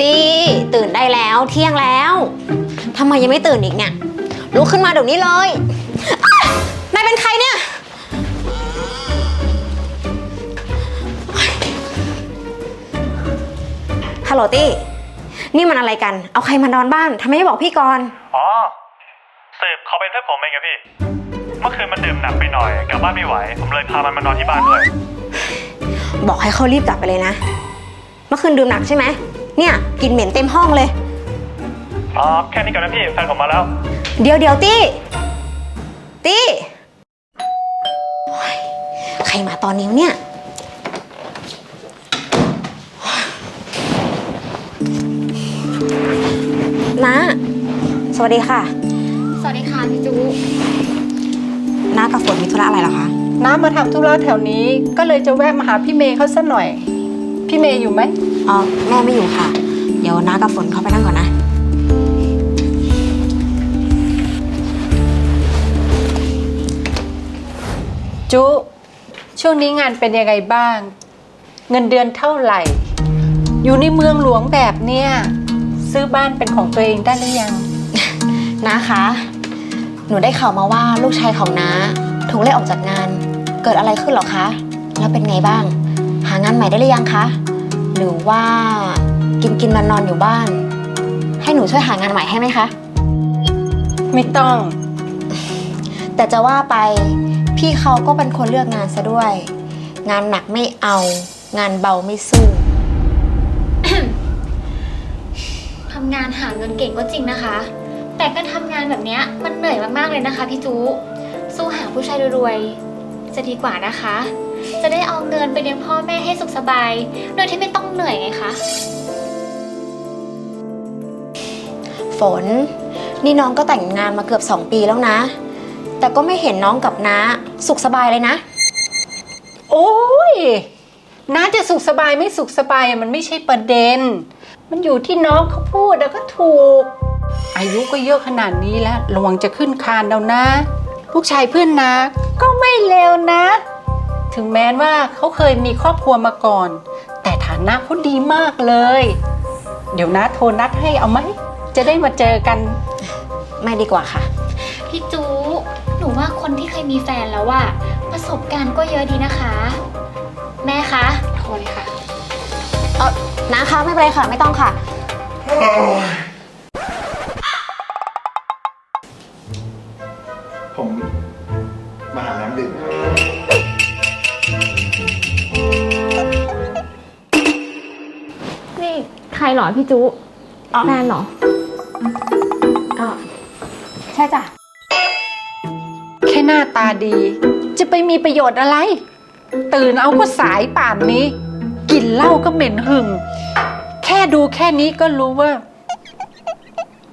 ตี้ตื่นได้แล้วเที่ยงแล้วทำไมยังไม่ตื่นอีกเนี่ยลุกขึ้นมาเดี๋ยวนี้เลยอ๊ะนายเป็นใครเนี่ย ฮัลโหลตี้ นี่มันอะไรกัน เอาใครมานอนบ้านทำไมไม่บอกพี่ก่อน อ๋อสืบเขาเป็นเพื่อนผมเองครับพี่ เมื่อคืนมันดื่มหนักไปหน่อยกลับบ้านไม่ไหว ผมเลยพามันมานอนที่บ้านด้วย บอกให้เขารีบกลับไปเลยนะ เมื่อคืนดื่มหนักใช่ไหม เนี่ยกลินเหม็นเต็มห้องเลย อ๋อแค่นี้ก่อนนะพี่แฟนผมมาแล้ว เดี๋ยวเดี๋ยวตี้ ตี้โอ๊ยใครมาตอนนี้วะเนี่ยน้าสวัสดีค่ะ สวัสดีค่ะพี่จูน้ากับฝนมีธุระอะไรเหรอคะ น้ามาทำธุระแถวนี้ก็เลยจะแวะมาหาพี่เมย์เขาสัหน่อย พี่เมย์อยู่ไหม อ๋อแม่ไม่อยู่ค่ะ เดี๋ยวน้ากับฝนเข้าไปนั่งก่อนนะ จุ ช่วงนี้งานเป็นยังไงบ้าง เงินเดือนเท่าไหร่ อยู่ในเมืองหลวงแบบเนี้ยซื้อบ้านเป็นของตัวเองได้หรือยังน้าคะ หนูได้ข่าวมาว่าลูกชายของน้าถูกไล่ออกจากงาน เกิดอะไรขึ้นเหรอคะ แล้วเป็นไงบ้าง หางานใหม่ได้หรือยังคะ หรือว่ากินกินนอนนอนๆอยู่บ้าน ให้หนูช่วยหางานใหม่ให้ไหมคะ ไม่ต้อง แต่จะว่าไปพี่เขาก็เป็นคนเลือกงานซะด้วย งานหนักไม่เอา งานเบาไม่สู้ ทำงานหาเงินเก่งก็จริงนะคะ แต่การทำงานแบบเนี้ยมันเหนื่อยมากๆเลยนะคะพี่จูสู้หาผู้ชายรวยๆจะดีกว่านะคะ จะได้เอาเงินไปเลี้ยงพ่อแม่ให้สุขสบาย โดยที่ไม่ต้องเหนื่อยไงคะ ฝน นี่น้องก็แต่งงานมาเกือบสองปีแล้วนะ แต่ก็ไม่เห็นน้องกับน้าสุขสบายเลยนะ โอ้ยน้าจะสุขสบายไม่สุขสบายมันไม่ใช่ประเด็น มันอยู่ที่น้องเขาพูดแล้วก็ถูก อายุก็เยอะขนาดนี้แล้วระวังจะขึ้นคานแล้วนะ ลูกชายเพื่อนนาก็ไม่เลวนะ ถึงแม้ว่าเขาเคยมีครอบครัวมาก่อน แต่ฐานะเขาดีมากเลย เดี๋ยวนะโทรนัดให้เอาไหม จะได้มาเจอกัน ไม่ดีกว่าค่ะ พี่จูหนูว่าคนที่เคยมีแฟนแล้วอะประสบการณ์ก็เยอะดีนะคะ แม่คะโทรเลยค่ะ เออน้าคะไม่เป็นไรค่ะ ไม่ต้องค่ะผม ใครเหรอพี่จุอ๋อ แฟนเหรออ๋อใช่จ้ะ แค่หน้าตาดี จะไปมีประโยชน์อะไร ตื่นเอาก็สายป่านนี้ กินเหล้าก็เหม็นหึง แค่ดูแค่นี้ก็รู้ว่า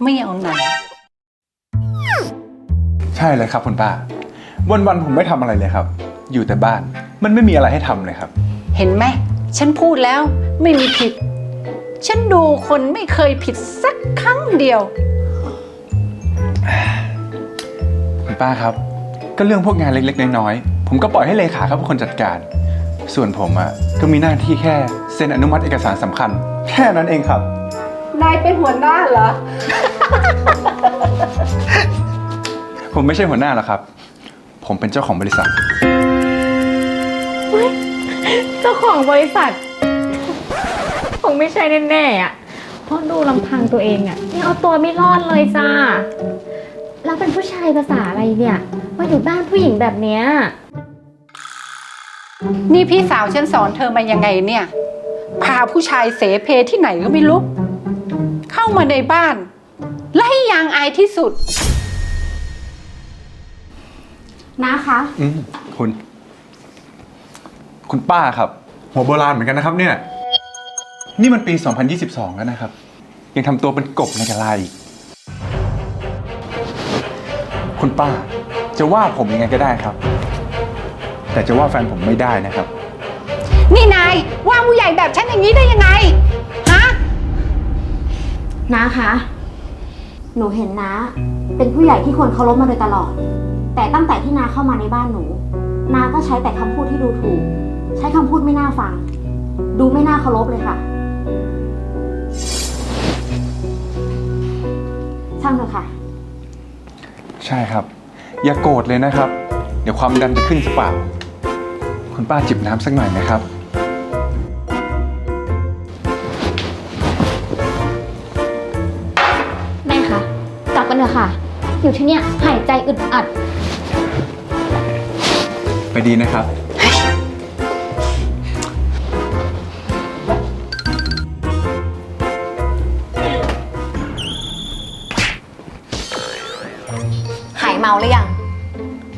ไม่เอาไหน ใช่เลยครับคุณป้า วันๆผมไม่ทำอะไรเลยครับ อยู่แต่บ้านมันไม่มีอะไรให้ทำเลยครับ เห็นไหม ฉันพูดแล้วไม่มีผิด ฉันดูคนไม่เคยผิดสักครั้งเดียว คุณป้าครับ ก็เรื่องพวกงานเล็กๆ น้อยๆ ผมก็ปล่อยให้เลขาเขาเป็นคนจัดการ ส่วนผมอะ่ะก็มีหน้าที่แค่เซ็นอนุมัติเอกสารสำคัญ แค่นั้นเองครับ นายเป็นหัวหน้าเหรอ ผมไม่ใช่หัวหน้าหรอกครับ ผมเป็นเจ้าของบริษัท เจ้าของบริษัท คงไม่ใช่แน่ๆอะเพราะดูลำพังตัวเองอะยังเอาตัวไม่รอดเลยจ้าแล้วเป็นผู้ชายภาษาอะไรเนี่ยมาอยู่บ้านผู้หญิงแบบเนี้ยนี่พี่สาวฉันสอนเธอมายังไงเนี่ย พาผู้ชายเสเพที่ไหนก็ไม่รู้เข้ามาในบ้านไล่ยางอายที่สุดน้าคะ อืมคุณ คุณป้าครับ หัวโบราณเหมือนกันนะครับเนี่ย นี่มันปี 2022 แล้วนะครับ ยังทำตัวเป็นกบในกะลาอีก คุณป้า จะว่าผมยังไงก็ได้ครับ แต่จะว่าแฟนผมไม่ได้นะครับ นี่นายว่าผู้ใหญ่แบบฉันอย่างนี้ได้ยังไง ฮะน้าคะ หนูเห็นน้าเป็นผู้ใหญ่ที่ควรเคารพมาโดยตลอด แต่ตั้งแต่ที่น้าเข้ามาในบ้านหนูน้าก็ใช้แต่คำพูดที่ดูถูก ใช้คำพูดไม่น่าฟัง ดูไม่น่าเคารพเลยค่ะำเถอะค่ะ ใช่ครับ อย่าโกรธเลยนะครับ เดี๋ยวความดันจะขึ้นสเปล่าคุณป้าจิบน้ำสักหน่อยไหมครับ แม่คะกลับกันเถอะค่ะ อยู่ที่เนี่ยหายใจอึดอัด ไปดีนะครับ เมาหรือยัง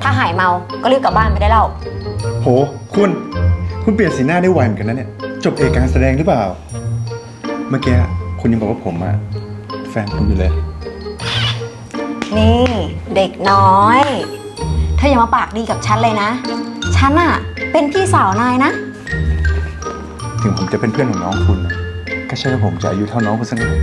ถ้าหายเมาก็รีบกลับบ้านไปได้แล้ว โห คุณ คุณเปลี่ยนสีหน้าได้ไวเหมือนกันนะเนี่ย จบเอกการแสดงหรือเปล่า เมื่อกี้คุณยังบอกว่าผมอะแฟนคุณอยู่เลย นี่เด็กน้อยเธออย่ามาปากดีกับฉันเลยนะ ฉันอะเป็นพี่สาวนายนะ ถึงผมจะเป็นเพื่อนของน้องคุณก็ใช่ว่าผมจะอายุเท่าน้องคุณสักหน่อย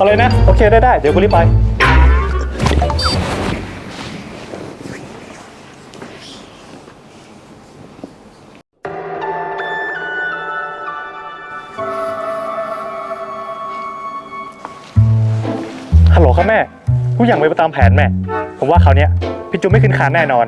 เอะไรนะ โอเคได้ได้เดี๋ยวกูรีบไป ฮัลโหลครับแม่ทุกอย่างไปนไปตามแผนแม่ ผมว่าคราวเนี้ยพี่จูไม่ขึ้นคานแน่นอน